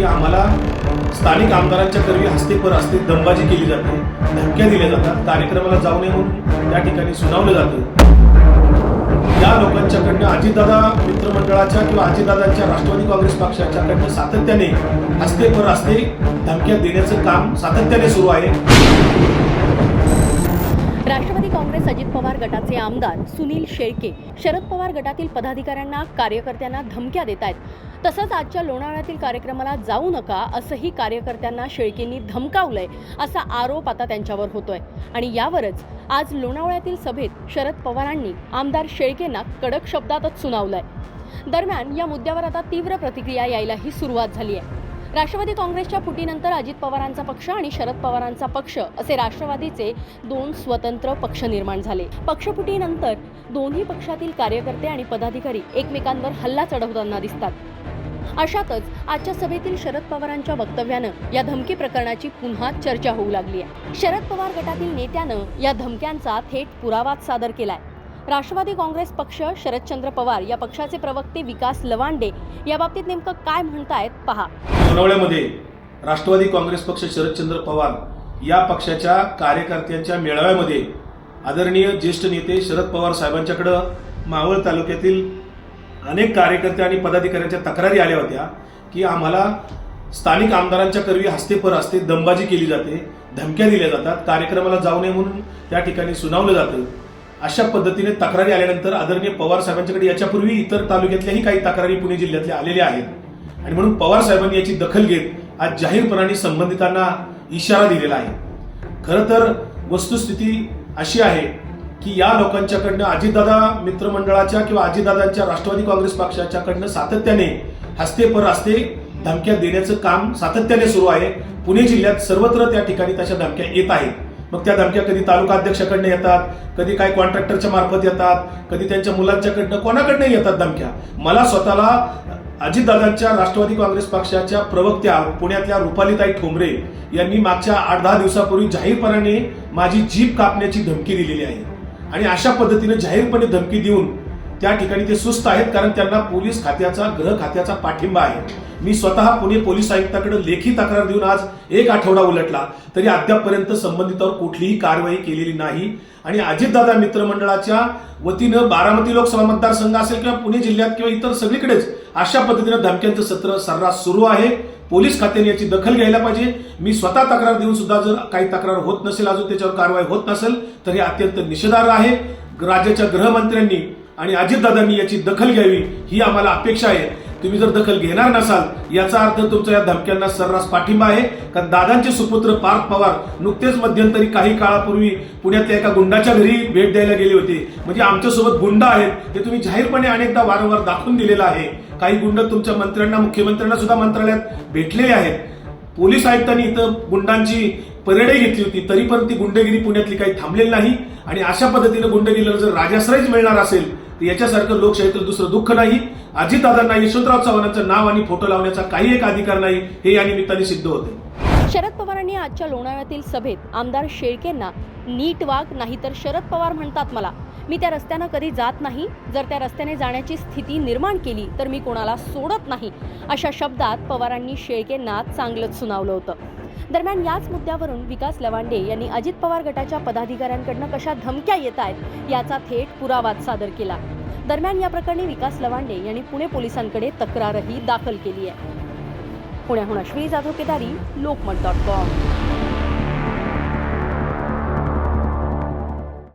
की आम्हाला स्थानिक आमदारांच्या करवी हस्तेपर हस्ते दंबाजी केली जाते धमक्या दिल्या जातात कार्यक्रमाला जाऊ नये म्हणून त्या ठिकाणी सुनावलं जातं. या लोकांच्याकडनं अजितदादा मित्रमंडळाच्या किंवा अजितदादांच्या राष्ट्रवादी काँग्रेस पक्षाच्याकडनं सातत्याने हस्तेपर हस्ते धमक्या देण्याचं काम सातत्याने सुरू आहे. राष्ट्रवादी काँग्रेस अजित पवार गटाचे आमदार सुनील शेळके शरद पवार गटातील पदाधिकाऱ्यांना कार्यकर्त्यांना धमक्या देत आहेत. तसंच आजच्या लोणावळ्यातील कार्यक्रमाला जाऊ नका असंही कार्यकर्त्यांना शेळकेंनी धमकावलंय असा आरोप आता त्यांच्यावर होतोय. आणि यावरच आज लोणावळ्यातील सभेत शरद पवारांनी आमदार शेळकेंना कडक शब्दातच सुनावलंय. दरम्यान या मुद्द्यावर आता तीव्र प्रतिक्रिया यायलाही सुरुवात झाली आहे राष्ट्रवादी काँग्रेसच्या फुटीनंतर अजित पवारांचा पक्ष आणि शरद पवारांचा पक्ष असे राष्ट्रवादीचे दोन स्वतंत्र पक्ष निर्माण झाले. पक्षफुटीनंतर दोन्ही पक्षातील कार्यकर्ते आणि पदाधिकारी एकमेकांवर हल्ला चढवताना दिसतात. अशातच आजच्या सभेतील शरद पवारांच्या वक्तव्यानं या धमकी प्रकरणाची पुन्हा चर्चा होऊ लागली आहे. शरद पवार गटातील नेत्यानं या धमक्यांचा थेट पुरावाच सादर केलाय. राष्ट्रवादी काँग्रेस पक्ष शरदचंद्र पवार या पक्षाचे प्रवक्ते विकास लवांडे या बाबतीत नेमकं काय म्हणतायत पहा. लोणावळ्यामध्ये राष्ट्रवादी काँग्रेस पक्ष शरदचंद्र पवार या पक्षाच्या कार्यकर्त्यांच्या मेळाव्यामध्ये आदरणीय ज्येष्ठ नेते शरद पवार साहेबांच्याकडं मावळ तालुक्यातील अनेक कार्यकर्ते आणि पदाधिकाऱ्यांच्या तक्रारी आल्या होत्या की आम्हाला स्थानिक आमदारांच्या करवी हस्तेपर हस्ते दंबाजी केली जाते धमक्या दिल्या जातात कार्यक्रमाला जाऊ नये म्हणून त्या ठिकाणी सुनावलं जातं. अशा पद्धतीने तक्रारी आल्यानंतर आदरणीय पवार साहेबांच्याकडे याच्यापूर्वी इतर तालुक्यातल्याही काही तक्रारी पुणे जिल्ह्यातल्या आलेल्या आहेत. आणि म्हणून पवार साहेबांनी याची दखल घेत आज जाहीरपणाने संबंधितांना इशारा दिलेला आहे. खरं तर वस्तुस्थिती अशी आहे की या लोकांच्याकडनं अजितदादा मित्रमंडळाच्या किंवा अजितदादांच्या राष्ट्रवादी काँग्रेस पक्षाच्याकडनं सातत्याने हस्तेपर हस्ते धमक्या देण्याचं काम सातत्याने सुरू आहे. पुणे जिल्ह्यात सर्वत्र त्या ठिकाणी तशा धमक्या येत आहेत. मग त्या धमक्या कधी तालुका अध्यक्षाकडनं येतात कधी काय कॉन्ट्रॅक्टरच्या मार्फत येतात कधी त्यांच्या मुलांच्याकडनं कोणाकडनं येतात धमक्या? मला स्वतःला अजितदादांच्या राष्ट्रवादी काँग्रेस पक्षाच्या प्रवक्त्या पुण्यातल्या रुपालीताई ठोंबरे यांनी मागच्या आठ दहा दिवसापूर्वी जाहीरपणाने माझी जीप कापण्याची धमकी दिलेली आहे. आणि अशा पद्धतीने जाहीरपणे धमकी देऊन त्या ठिकाणी ते सुस्त आहेत कारण त्यांना पोलीस खात्याचा गृह खात्याचा पाठिंबा आहे. मी स्वतः पुणे पोलीस आयुक्ताकडे लेखी तक्रार देऊन आज एक आठवडा उलटला तरी अद्यापपर्यंत संबंधितावर कुठलीही कारवाई केलेली नाही. आणि अजितदादा मित्रमंडळाच्या वतीनं बारामती लोकसभा मतदारसंघ असेल किंवा पुणे जिल्ह्यात किंवा इतर सगळीकडेच अशा पद्धतीनं धमक्यांचं सत्र सर्रास सुरू आहे. पोलीस खात्याने याची दखल घ्यायला पाहिजे. मी स्वतः तक्रार देऊन सुद्धा जर काही तक्रार होत नसेल अजून त्याच्यावर कारवाई होत नसेल तर हे अत्यंत निषेधार्ह आहे. राज्याच्या गृहमंत्र्यांनी आणि अजितदादांनी याची दखल घ्यावी ही आम्हाला अपेक्षा आहे. तुम्ही जर दखल घेणार नसाल याचा अर्थ तुमचा या धमक्यांना सर्रास पाठिंबा आहे. कारण दादांचे सुपुत्र पार्थ पवार नुकतेच मध्यंतरी काही काळापूर्वी पुण्यातल्या एका गुंडाच्या घरी भेट द्यायला गेले होते. म्हणजे आमच्यासोबत गुंड आहेत हे तुम्ही जाहीरपणे अनेकदा वारंवार दाखवून दिलेलं आहे. काही गुंड तुमच्या मंत्र्यांना मुख्यमंत्र्यांना सुद्धा मंत्रालयात भेटलेले आहेत. पोलीस आयुक्तांनी इथं गुंडांची परेडही घेतली होती तरी पण ती गुंडगिरी पुण्यातली काही थांबलेली नाही. आणि अशा पद्धतीनं गुंडगिरीला जर राजाश्रयच मिळणार असेल तर याच्यासारखं लोकशाहीतलं दुसरं दुःख नाही. अजितदादांना यशवंतराव चव्हाणांचं नाव आणि फोटो लावण्याचा काही एक अधिकार नाही हे या निमित्ताने सिद्ध होते. शरद पवारांनी आजच्या लोणावळ्यातील सभेत आमदार शेळकेंना नीट वाग नाहीतर शरद पवार म्हणतात मला. मी त्या रस्त्यानं कधी जात नाही. जर त्या रस्त्याने जाण्याची स्थिती निर्माण केली तर मी कोणाला सोडत नाही. अशा शब्दात पवारांनी शेळकेंना चांगलंच सुनावलं होतं. दरम्यान याच मुद्द्यावरून विकास लवांडे यांनी अजित पवार गटाच्या पदाधिकाऱ्यांकडनं कशा धमक्या येत आहेत याचा थेट पुरावाच सादर केला. दरम्यान या प्रकरणी विकास लवांडे यांनी पुणे पोलिसांकडे तक्रारही दाखल केली आहे. पुण्याहून अश्विनी जाधव केदारी लोकमत डॉट कॉम.